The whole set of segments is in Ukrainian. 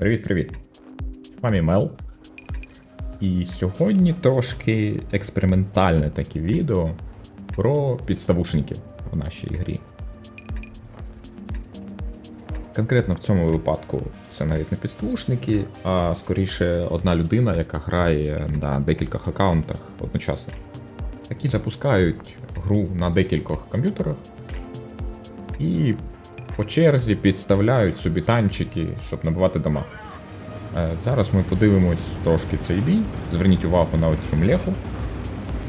Привіт-привіт. З вами Мел. І сьогодні трошки експериментальне таке відео про підставушників в нашій грі. Конкретно в цьому випадку це навіть не підставушники, а скоріше одна людина, яка грає на декількох аккаунтах одночасно. Які запускають гру на декількох комп'ютерах і по черзі підставляють собі танчики, щоб набивати дома. Е, Зараз ми подивимось трошки цей бій. Зверніть увагу на цю млеху,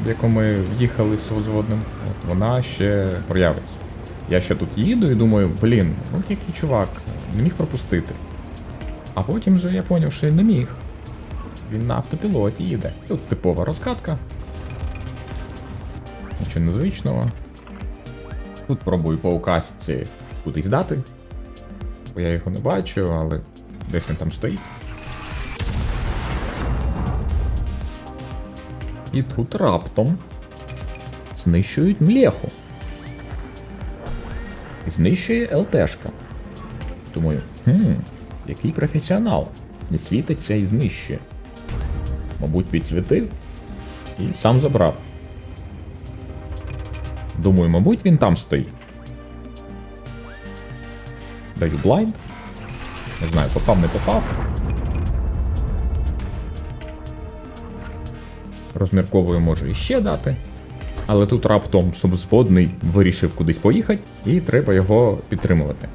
в яку ми в'їхали з возводним. От вона ще проявиться. Я ще тут їду і думаю, блін, от який чувак, не міг пропустити. А потім вже я зрозумів, що він не міг. Він на автопілоті їде. Тут типова розкатка. Нічого незвичного. Тут пробую по указці кудись дати. Бо я його не бачу, але десь він там стоїть. І тут раптом знищують млеху. Знищує ЛТшка. Думаю, хм, який професіонал. Не світиться і знищує. Мабуть, підсвітив і сам забрав. Думаю, мабуть, він там стоїть. Даю блайнд. Не знаю, попав, не попав. Розмірковую можу іще дати. Але тут раптом субзводний вирішив кудись поїхати, і треба його підтримувати.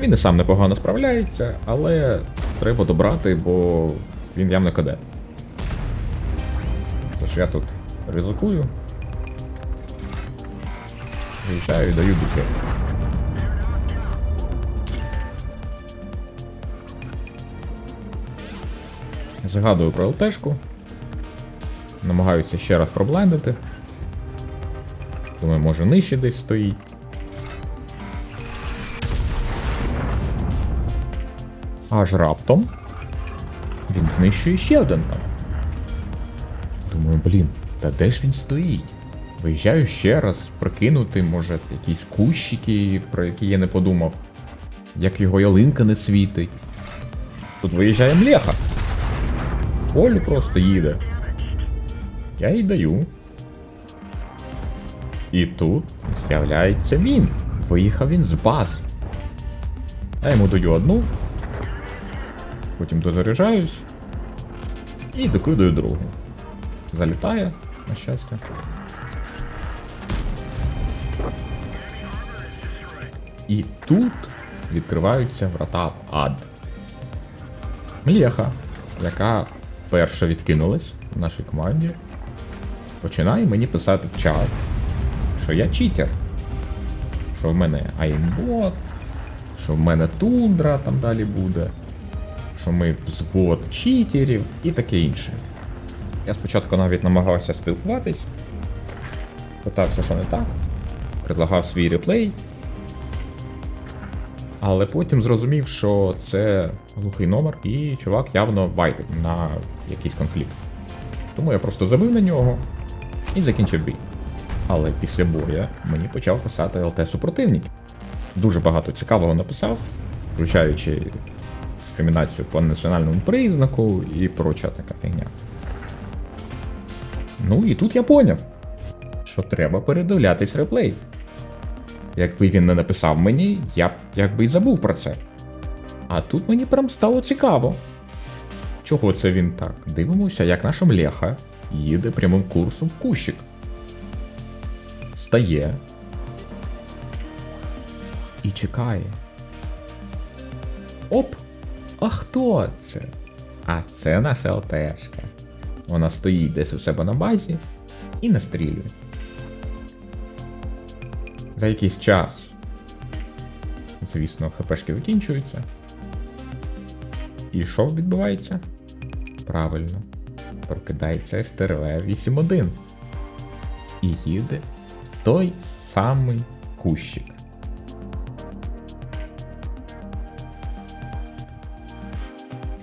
Він і сам непогано справляється, але треба добрати, бо він явно каде. Тож я тут ризикую. Виїжджаю і даю бітки. Згадую про ЛТшку. Намагаюся ще раз проблендити. Думаю, може нижче десь стоїть. Аж раптом він знищує ще один там. Думаю, блін, та де ж він стоїть? Виїжджаю ще раз, прокинути, може, якісь кущики, про які я не подумав. Як його ялинка не світить. Тут виїжджає млеха. Олю просто їде. Я їй даю. І тут з'являється він. Виїхав він з бази. Я йому даю одну. Потім дозаряджаюсь. І докидаю другу. Залітає, на щастя. І тут відкриваються врата в ад. Млєха, яка перша відкинулась в нашій команді, починає мені писати в чат, що я читер. Що в мене аймбот, що в мене тундра там далі буде, що ми взвод читерів і таке інше. Я спочатку навіть намагався спілкуватись, питався, що не так, предлагав свій реплей. Але потім зрозумів, що це глухий номер, і чувак явно байтить на якийсь конфлікт. Тому я просто забив на нього і закінчив бій. Але після боя мені почав писати ЛТ супротивник. Дуже багато цікавого написав, включаючи дискримінацію по національному признаку і проча така фігня. Ну і тут я поняв, що треба передивлятись реплей. Якби він не написав мені, я б якби й забув про це. А тут мені прям стало цікаво. Чого це він так? Дивимося, як наша млеха їде прямим курсом в кущик. Стає. І чекає. Оп! А хто це? А це наша ЛТшка. Вона стоїть десь у себе на базі і настрілює. За якийсь час. Звісно, хпшки закінчуються. І що відбувається? Правильно. Прокидається СТРВ 8.1. І їде в той самий кущик.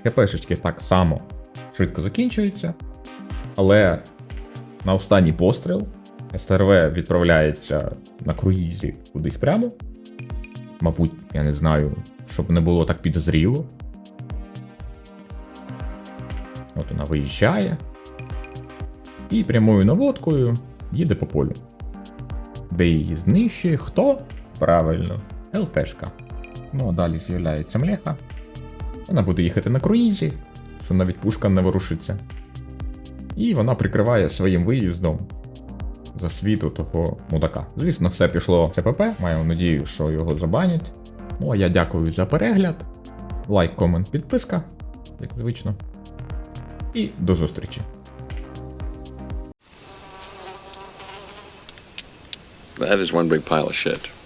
ХПшечки так само швидко закінчуються, але на останній постріл СРВ відправляється на круїзі кудись прямо. Мабуть, я не знаю, щоб не було так підозріло. От вона виїжджає. І прямою наводкою їде по полю. Де її знищує хто? Правильно, ЛТшка. Ну а далі з'являється млеха. Вона буде їхати на круїзі, що навіть пушка не ворушиться. І вона прикриває своїм виїздом за світу того мудака. Звісно, все пішло ЦПП, маю надію, що його забанять. Ну а я дякую за перегляд. Лайк, комент, підписка, як звично. І до зустрічі. That is one big pile of shit.